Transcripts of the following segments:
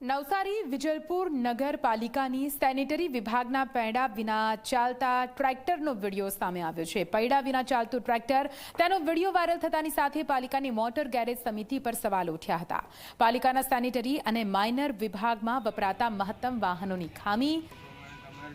નવસારી, વિજલપુર નગરપાલિકાની સેનેટરી વિભાગના પૈડા વિના ચાલતા ટ્રેક્ટરનો વીડિયો સામે આવ્યો છે. પૈડા વિના ચાલતું ટ્રેક્ટર તેનો વીડિયો વાયરલ થતાની સાથે પાલિકાની મોટર ગેરેજ સમિતિ પર સવાલ ઉઠ્યા હતા. પાલિકાના સેનેટરી અને માઇનર વિભાગમાં વપરાતા મહત્તમ વાહનોની ખામી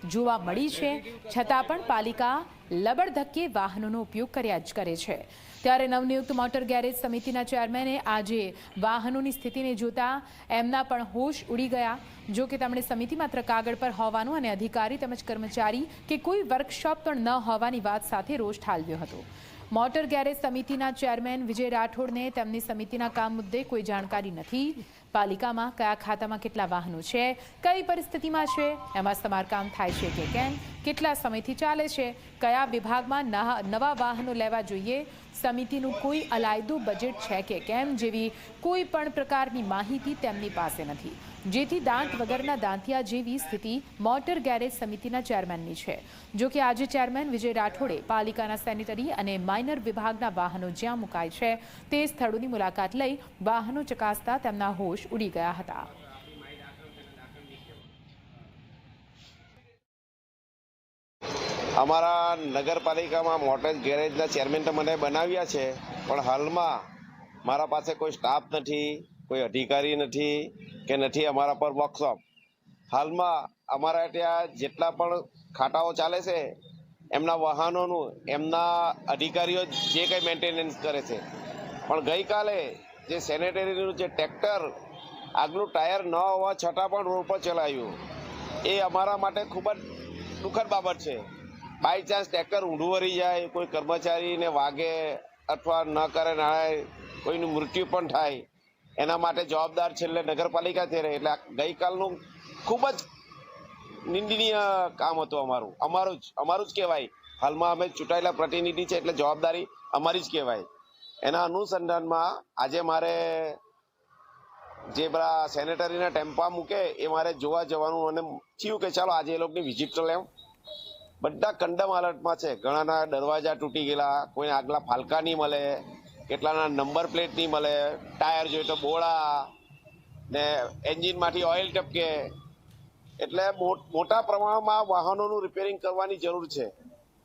જોવા મળી છે. છતાં પણ પાલિકા લબડધક્કે વાહનોનો ઉપયોગ કર્યા જ કરે છે. ત્યારે નવનિયુક્ત મોટર ગેરેજ સમિતિના ચેરમેને આજે વાહનોની સ્થિતિને જોતા એમના પણ હોશ ઉડી ગયા. જો કે તેમણે સમિતિ માત્ર કાગળ પર હોવાનું અને અધિકારી તેમજ કર્મચારી કે કોઈ વર્કશોપ પણ ન હોવાની વાત સાથે રોષ ઠાલવ્યો હતો. મોટર ગેરેજ સમિતિના ચેરમેન વિજય રાઠોડને તેમની સમિતિના કામ મુદ્દે કોઈ જાણકારી નથી. પાલિકામાં કયા ખાતામાં કેટલા વાહનો છે, કઈ પરિસ્થિતિમાં છે, એમાં સમારકામ થાય છે કે કેમ, કેટલા સમયથી ચાલે છે, કયા વિભાગમાં નવા વાહનો લેવા જોઈએ, સમિતિનું કોઈ અલાયદું બજેટ છે કે કેમ જેવી કોઈ પણ પ્રકારની માહિતી તેમની પાસે નથી. જેથી દાંત વગરના દાંતિયા જેવી સ્થિતિ મોટર ગેરેજ સમિતિના ચેરમેનની છે. જો કે આજે ચેરમેન વિજય રાઠોડે પાલિકાના સેનેટરી અને માઇનર વિભાગના વાહનો જ્યાં મુકાય છે, તે સ્થળોની મુલાકાત લઈ વાહનો ચકાસતા તેમના હોશ ઉડી ગયા હતા અમારા નગરપાલિકામાં મોટર ગેરેજના ચેરમેન તો મને બનાવ્યા છે, પણ હાલમાં મારા પાસે કોઈ સ્ટાફ નથી, કોઈ અધિકારી નથી, કે નથી અમારા પર વર્કશોપ હાલમાં અમારા ત્યાં જેટલા પણ ખાતાઓ ચાલે છે, એમના વાહનોનું, એમના અધિકારીઓ જે કંઈ મેન્ટેનન્સ કરે છે. પણ ગઈકાલે જે સેનેટરીનું જે ટ્રેક્ટર આગલું ટાયર ન હોવા છતાં પણ રોડ પર ચલાવ્યું એ અમારા માટે ખૂબ જ દુઃખદ બાબત છે. બાય ચાન્સ ટ્રેક્ટર ઊંધું વળી જાય, કોઈ કર્મચારીને વાગે અથવા ન કરે નાળે કોઈનું મૃત્યુ પણ થાય, એના માટે જવાબદાર છેલ્લે નગરપાલિકા છે એટલે ગઈકાલનું ખૂબ જ નિંદનીય કામ હતું અમારું. અમારું જ અમારું જ કહેવાય. હાલમાં અમે ચૂંટાયેલા પ્રતિનિધિ છે, એટલે જવાબદારી અમારી જ કહેવાય. એના અનુસંધાનમાં આજે મારે જે બધા સેનેટરીના ટેમ્પા મૂકે, એ મારે જોવા જવાનું અને થયું કે ચાલો આજે એ લોકોની વિઝિટ તો લેવું. બધા કંડમ અલર્ટમાં છે. ઘણાના દરવાજા તૂટી ગયેલા, કોઈને આગલા ફાલકા નહીં મળે, કેટલાના નંબર પ્લેટ નહીં મળે ટાયર જોઈએ તો બોળા, ને એન્જિનમાંથી ઓઇલ ટપકે. એટલે મોટા પ્રમાણમાં વાહનોનું રિપેરિંગ કરવાની જરૂર છે.